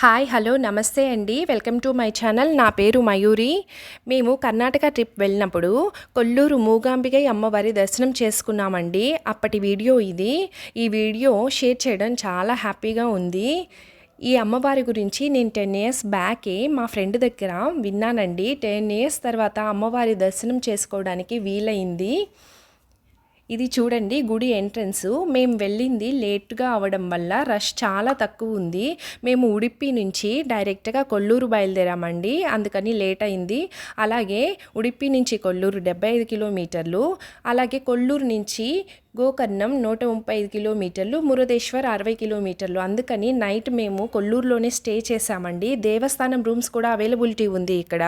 Hi hello నమస్తే అండి. Welcome to my channel. నా పేరు మయూరి. మేము కర్ణాటక ట్రిప్ వెళ్ళినప్పుడు కొల్లూరు మూగాంబిగై అమ్మవారి దర్శనం చేసుకున్నామండి. అప్పటి వీడియో ఇది. ఈ వీడియో షేర్ చేయడం చాలా హ్యాపీగా ఉంది. ఈ అమ్మవారి గురించి నేను టెన్ ఇయర్స్ బ్యాకే మా ఫ్రెండ్ దగ్గర విన్నానండి. టెన్ ఇయర్స్ తర్వాత అమ్మవారి దర్శనం చేసుకోవడానికి వీలైంది. ఇది చూడండి గుడి ఎంట్రన్స్. మేము వెళ్ళింది లేట్గా అవడం వల్ల రష్ చాలా తక్కువ ఉంది. మేము ఉడిపి నుంచి డైరెక్ట్గా కొల్లూరు బయలుదేరామండి. అందుకని లేట్ అయింది. అలాగే ఉడిపి నుంచి కొల్లూరు డెబ్బై ఐదు కిలోమీటర్లు. అలాగే కొల్లూరు నుంచి గోకర్ణం నూట ముప్పై ఐదు కిలోమీటర్లు మురుదేశ్వర్ అరవై కిలోమీటర్లు. అందుకని నైట్ మేము కొల్లూరులోనే స్టే చేశామండి. దేవస్థానం రూమ్స్ కూడా అవైలబిలిటీ ఉంది ఇక్కడ.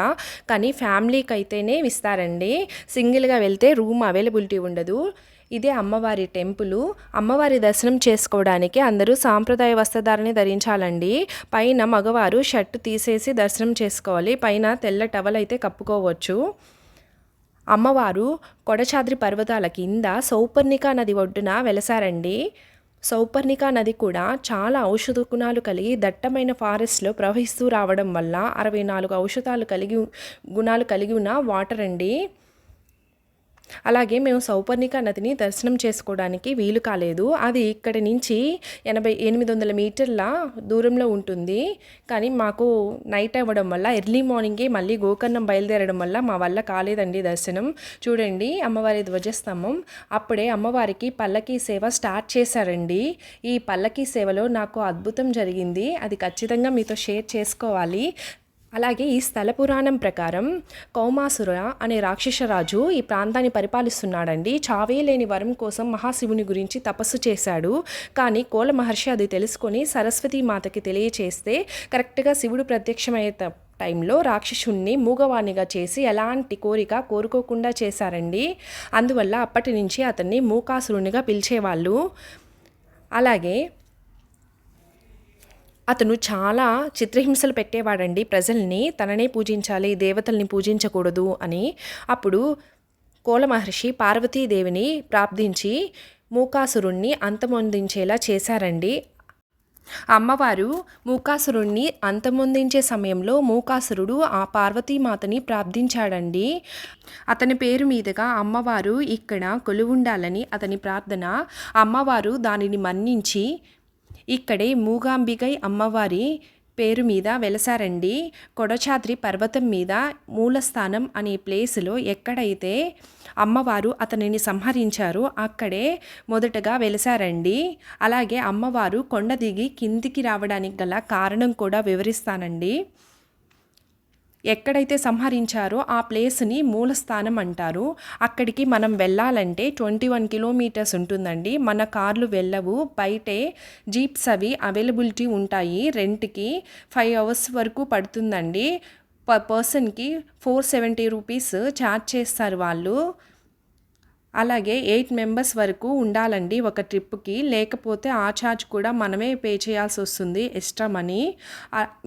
కానీ ఫ్యామిలీకి అయితేనే ఇస్తారండి సింగిల్గా వెళ్తే రూమ్ అవైలబిలిటీ ఉండదు. ఇదే అమ్మవారి టెంపుల్. అమ్మవారి దర్శనం చేసుకోవడానికి అందరూ సాంప్రదాయ వస్త్రధారణ ధరించాలండి. పైన మగవారు షర్ట్ తీసేసి దర్శనం చేసుకోవాలి. పైన తెల్ల టవల్ అయితే కప్పుకోవచ్చు. అమ్మవారు కొడచాద్రి పర్వతాల కింద సౌపర్ణిక నది ఒడ్డున వెలసారండి. సౌపర్ణిక నది కూడా చాలా ఔషధ గుణాలు కలిగి దట్టమైన ఫారెస్ట్లో ప్రవహిస్తూ రావడం వల్ల అరవై నాలుగు ఔషధాలు కలిగి గుణాలు కలిగి ఉన్న వాటర్ అండి. అలాగే మేము సౌపర్ణిక నదిని దర్శనం చేసుకోవడానికి వీలు కాలేదు. అది ఇక్కడి నుంచి ఎనభై ఎనిమిది వందల మీటర్ల దూరంలో ఉంటుంది. కానీ మాకు నైట్ అవ్వడం వల్ల ఎర్లీ మార్నింగే మళ్ళీ గోకర్ణం బయలుదేరడం వల్ల మా వల్ల కాలేదండి దర్శనం. చూడండి అమ్మవారి ధ్వజస్తంభం. అప్పుడే అమ్మవారికి పల్లకీ సేవ స్టార్ట్ చేశారండి. ఈ పల్లకీ సేవలో నాకు అద్భుతం జరిగింది. అది ఖచ్చితంగా మీతో షేర్ చేసుకోవాలి. అలాగే ఈ స్థల పురాణం ప్రకారం కౌమాసుర అనే రాక్షసరాజు ఈ ప్రాంతాన్ని పరిపాలిస్తున్నాడండి. చావే లేని వరం కోసం మహాశివుని గురించి తపస్సు చేశాడు. కానీ కోల మహర్షి అది తెలుసుకొని సరస్వతీ మాతకి తెలియచేస్తే కరెక్ట్గా శివుడు ప్రత్యక్షమయ్యే టైంలో రాక్షసుణ్ణి మూగవాణిగా చేసి ఎలాంటి కోరిక కోరుకోకుండా చేశారండి. అందువల్ల అప్పటి నుంచి అతన్ని మూకాసురునిగా పిలిచేవాళ్ళు. అలాగే అతను చాలా చిత్రహింసలు పెట్టేవాడండి ప్రజల్ని తననే పూజించాలి దేవతల్ని పూజించకూడదు అని. అప్పుడు కోల మహర్షి పార్వతీదేవిని ప్రార్థించి మూకాసురుణ్ణి అంతమొందించేలా చేశారండి. అమ్మవారు మూకాసురుణ్ణి అంతమొందించే సమయంలో మూకాసురుడు ఆ పార్వతీమాతని ప్రార్థించాడండి. అతని పేరు మీదుగా అమ్మవారు ఇక్కడ కొలువుండాలని అతని ప్రార్థన. అమ్మవారు దానిని మన్నించి ఇక్కడే మూగాంబికై అమ్మవారి పేరు మీద వెలసారండి. కొడచాద్రి పర్వతం మీద మూలస్థానం అనే ప్లేసులో ఎక్కడైతే అమ్మవారు అతనిని సంహరించారో అక్కడే మొదటగా వెలసారండి. అలాగే అమ్మవారు కొండ దిగి కిందికి రావడానికి గల కారణం కూడా వివరిస్తానండి. ఎక్కడైతే సంహరించారో ఆ ప్లేస్ని మూలస్థానం అంటారు. అక్కడికి మనం వెళ్ళాలంటే ట్వంటీ వన్ కిలోమీటర్స్ ఉంటుందండి. మన కార్లు వెళ్ళవు. బయటే జీప్స్ అవి అవైలబిలిటీ ఉంటాయి. రెంట్కి ఫైవ్ అవర్స్ వరకు పడుతుందండి. పర్ పర్సన్కి ఫోర్ సెవెంటీ రూపీస్ ఛార్జ్ చేస్తారు వాళ్ళు. అలాగే ఎయిట్ మెంబర్స్ వరకు ఉండాలండి ఒక ట్రిప్కి. లేకపోతే ఆ ఛార్జ్ కూడా మనమే పే చేయాల్సి వస్తుంది ఎక్స్ట్రా మనీ.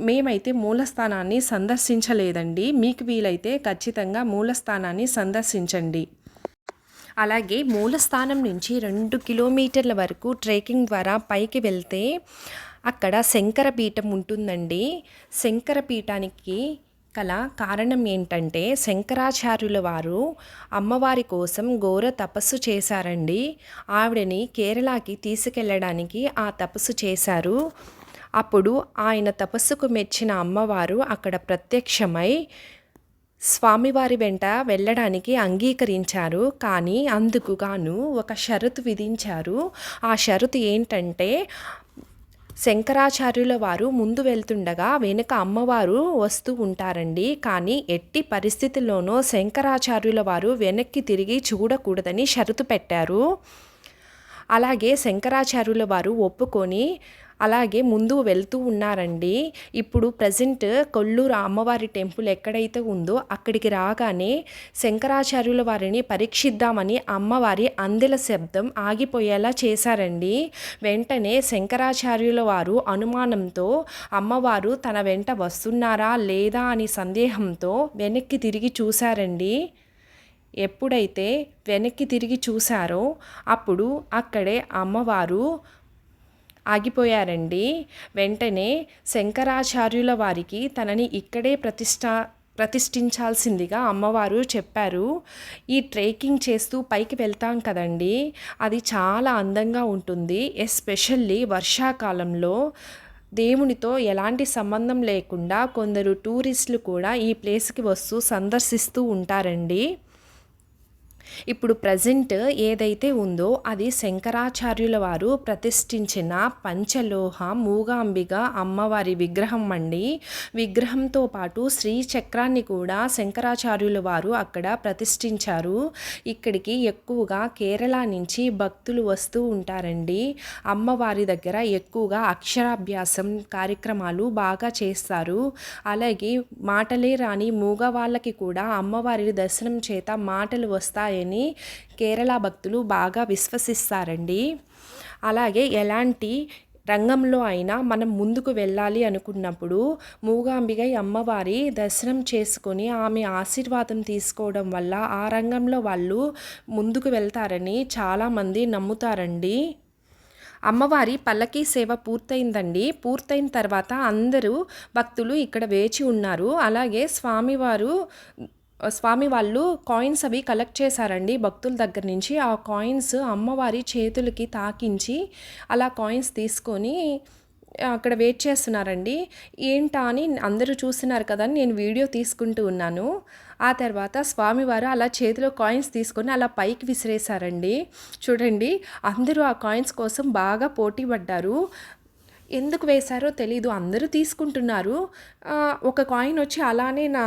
మేమైతే మూలస్థానాన్ని సందర్శించలేదండి. మీకు వీలైతే ఖచ్చితంగా మూలస్థానాన్ని సందర్శించండి. అలాగే మూలస్థానం నుంచి రెండు కిలోమీటర్ల వరకు ట్రెక్కింగ్ ద్వారా పైకి వెళ్తే అక్కడ శంకరపీఠం ఉంటుందండి. శంకరపీఠానికి కల కారణం ఏంటంటే శంకరాచార్యుల వారు అమ్మవారి కోసం ఘోర తపస్సు చేశారండి. ఆవిడని కేరళకి తీసుకెళ్ళడానికి ఆ తపస్సు చేశారు. అప్పుడు ఆయన తపస్సుకు మెచ్చిన అమ్మవారు అక్కడ ప్రత్యక్షమై స్వామివారి వెంట వెళ్ళడానికి అంగీకరించారు. కానీ అందుకు గాను ఒక షరతు విధించారు. ఆ షరతు ఏంటంటే శంకరాచార్యుల వారు ముందు వెళ్తుండగా వెనుక అమ్మవారు వస్తూ ఉంటారండి. కానీ ఎట్టి పరిస్థితుల్లోనూ శంకరాచార్యుల వారు వెనక్కి తిరిగి చూడకూడదని షరతు పెట్టారు. అలాగే శంకరాచార్యుల వారు ఒప్పుకొని అలాగే ముందు వెళ్తూ ఉన్నారండి. ఇప్పుడు ప్రజెంట్ కొల్లూరు అమ్మవారి టెంపుల్ ఎక్కడైతే ఉందో అక్కడికి రాగానే శంకరాచార్యుల వారిని పరీక్షిద్దామని అమ్మవారి అందెల శబ్దం ఆగిపోయేలా చేశారండి. వెంటనే శంకరాచార్యుల వారు అనుమానంతో అమ్మవారు తన వెంట వస్తున్నారా లేదా అని సందేహంతో వెనక్కి తిరిగి చూశారండి. ఎప్పుడైతే వెనక్కి తిరిగి చూశారో అప్పుడు అక్కడే అమ్మవారు ఆగిపోయారండి. వెంటనే శంకరాచార్యుల వారికి తనని ఇక్కడే ప్రతిష్ట ప్రతిష్ఠించాల్సిందిగా అమ్మవారు చెప్పారు. ఈ ట్రెక్కింగ్ చేస్తూ పైకి వెళ్తాం కదండి. అది చాలా అందంగా ఉంటుంది. ఎస్పెషల్లీ వర్షాకాలంలో దేవునితో ఎలాంటి సంబంధం లేకుండా కొందరు టూరిస్టులు కూడా ఈ ప్లేస్కి వస్తూ సందర్శిస్తూ ఉంటారండి. ఇప్పుడు ప్రజెంట్ ఏదైతే ఉందో అది శంకరాచార్యుల వారు ప్రతిష్ఠించిన పంచలోహ మూగాంబిక అమ్మవారి విగ్రహం అండి. విగ్రహంతో పాటు శ్రీ చక్రాన్ని కూడా శంకరాచార్యుల వారు అక్కడ ప్రతిష్ఠించారు. ఇక్కడికి ఎక్కువగా కేరళ నుంచి భక్తులు వస్తూ ఉంటారండి. అమ్మవారి దగ్గర ఎక్కువగా అక్షరాభ్యాసం కార్యక్రమాలు బాగా చేస్తారు. అలాగే మాటలే రాని మూగవాళ్ళకి కూడా అమ్మవారి దర్శనం చేత మాటలు వస్తాయి ఉంటాయని కేరళ భక్తులు బాగా విశ్వసిస్తారండి. అలాగే ఎలాంటి రంగంలో అయినా మనం ముందుకు వెళ్ళాలి అనుకున్నప్పుడు మూగాంబిగై అమ్మవారి దర్శనం చేసుకొని ఆమె ఆశీర్వాదం తీసుకోవడం వల్ల ఆ రంగంలో వాళ్ళు ముందుకు వెళ్తారని చాలామంది నమ్ముతారండి. అమ్మవారి పల్లకీ సేవ పూర్తయిందండి. పూర్తయిన తర్వాత అందరూ భక్తులు ఇక్కడ వేచి ఉన్నారు. అలాగే స్వామివారు స్వామి వాళ్ళు కాయిన్స్ అవి కలెక్ట్ చేశారండి భక్తుల దగ్గర నుంచి. ఆ కాయిన్స్ అమ్మవారి చేతులకి తాకించి అలా కాయిన్స్ తీసుకొని అక్కడ వెయిట్ చేస్తున్నారండి. ఏంటా అని అందరూ చూస్తున్నారు కదా అని నేను వీడియో తీసుకుంటూ ఉన్నాను. ఆ తర్వాత స్వామివారు అలా చేతిలో కాయిన్స్ తీసుకొని అలా పైకి విసిరేశారండి. చూడండి అందరూ ఆ కాయిన్స్ కోసం బాగా పోటీ పడ్డారు. ఎందుకు వేశారో తెలీదు అందరూ తీసుకుంటున్నారు. ఒక కాయిన్ వచ్చి అలానే నా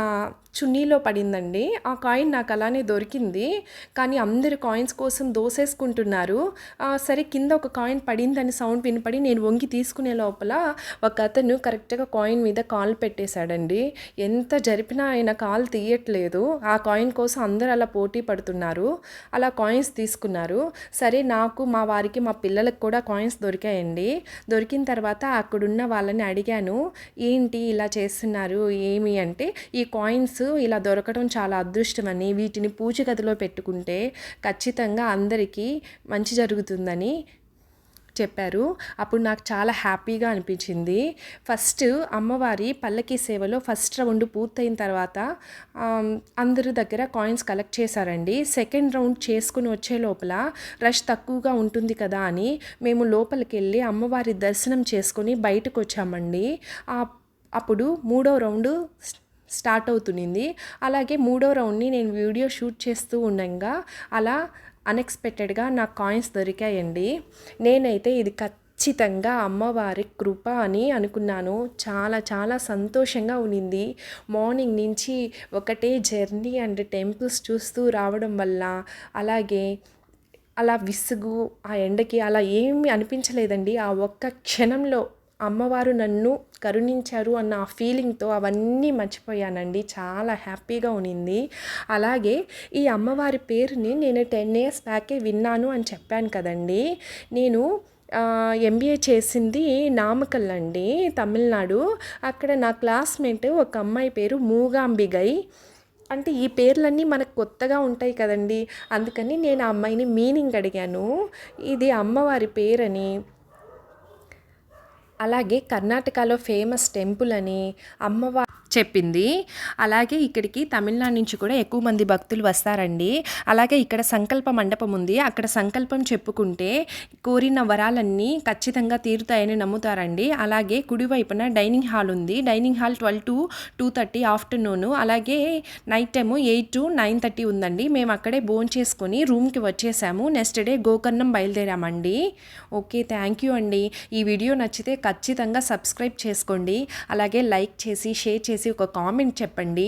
చున్నీలో పడిందండి. ఆ కాయిన్ నాకు అలానే దొరికింది. కానీ అందరు కాయిన్స్ కోసం దోసేసుకుంటున్నారు. సరే కింద ఒక కాయిన్ పడిందని సౌండ్ వినపడి నేను వంగి తీసుకునే లోపల ఒక అతను కరెక్ట్గా కాయిన్ మీద కాల్ పెట్టేశాడండి. ఎంత జరిపినా ఆయన కాల్ తీయట్లేదు. ఆ కాయిన్ కోసం అందరూ అలా పోటీ పడుతున్నారు. అలా కాయిన్స్ తీసుకున్నారు. సరే నాకు మా వారికి మా పిల్లలకు కూడా కాయిన్స్ దొరికాయండి. దొరికిన తర్వాత అక్కడున్న వాళ్ళని అడిగాను. ఏంటి ఇలా చేస్తున్నారు? ఏమి? అంటే ఈ కాయిన్స్ ఇలా దొరకడం చాలా అదృష్టమని వీటిని పూజ గదిలో పెట్టుకుంటే ఖచ్చితంగా అందరికీ మంచి జరుగుతుందని చెప్పారు. అప్పుడు నాకు చాలా హ్యాపీగా అనిపించింది. ఫస్ట్ అమ్మవారి పల్లకి సేవలో ఫస్ట్ రౌండ్ పూర్తయిన తర్వాత అందరి దగ్గర కాయిన్స్ కలెక్ట్ చేశారండి. సెకండ్ రౌండ్ చేసుకుని వచ్చే లోపల రష్ తక్కువగా ఉంటుంది కదా అని మేము లోపలికి వెళ్ళి అమ్మవారి దర్శనం చేసుకొని బయటకు వచ్చామండి. అప్పుడు మూడో రౌండ్ స్టార్ట్ అవుతుంది అలాగే మూడో రౌండ్ని నేను వీడియో షూట్ చేస్తూ ఉండగా అలా అన్ఎక్స్పెక్టెడ్గా నా కాయిన్స్ దొరికాయండి. నేనైతే ఇది ఖచ్చితంగా అమ్మవారి కృప అని అనుకున్నాను. చాలా చాలా సంతోషంగా ఉన్నింది మార్నింగ్ నుంచి ఒకటే జర్నీ అండ్ టెంపుల్స్ చూస్తూ రావడం వల్ల అలాగే అలా విసుగు ఆ ఎండకి అలా ఏమీ అనిపించలేదండి. ఆ ఒక్క క్షణంలో అమ్మవారు నన్ను కరుణించారు అన్న ఆ ఫీలింగ్తో అవన్నీ మర్చిపోయానండి. చాలా హ్యాపీగా ఉన్నింది అలాగే ఈ అమ్మవారి పేరుని నేను టెన్ ఇయర్స్ బ్యాకే విన్నాను అని చెప్పాను కదండి. నేను ఎంబీఏ చేసింది నామకల్ అండి తమిళనాడు. అక్కడ నా క్లాస్మేట్ ఒక అమ్మాయి పేరు మూగాంబిగై. అంటే ఈ పేర్లన్నీ మనకు కొత్తగా ఉంటాయి కదండి. అందుకని నేను ఆ అమ్మాయిని మీనింగ్ అడిగాను. ఇది అమ్మవారి పేరని. అలాగే కర్ణాటకలో ఫేమస్ టెంపుల్ అని అమ్మవారి చెప్పింది. అలాగే ఇక్కడికి తమిళనాడు నుంచి కూడా ఎక్కువ మంది భక్తులు వస్తారండి. అలాగే ఇక్కడ సంకల్ప మండపం ఉంది. అక్కడ సంకల్పం చెప్పుకుంటే కోరిన వరాలన్నీ ఖచ్చితంగా తీరుతాయని నమ్ముతారండి. అలాగే కుడివైపున డైనింగ్ హాల్ ఉంది. Dining hall twelve to two thirty afternoon. అలాగే night time eight to nine thirty ఉందండి. మేము అక్కడే భోన్ చేసుకుని రూమ్కి వచ్చేసాము. నెక్స్ట్ డే గోకర్ణం బయలుదేరామండి. ఓకే థ్యాంక్ యూ అండి. ఈ వీడియో నచ్చితే ఖచ్చితంగా సబ్స్క్రైబ్ చేసుకోండి. అలాగే లైక్ చేసి షేర్ చేసి ఒక కామెంట్ చెప్పండి.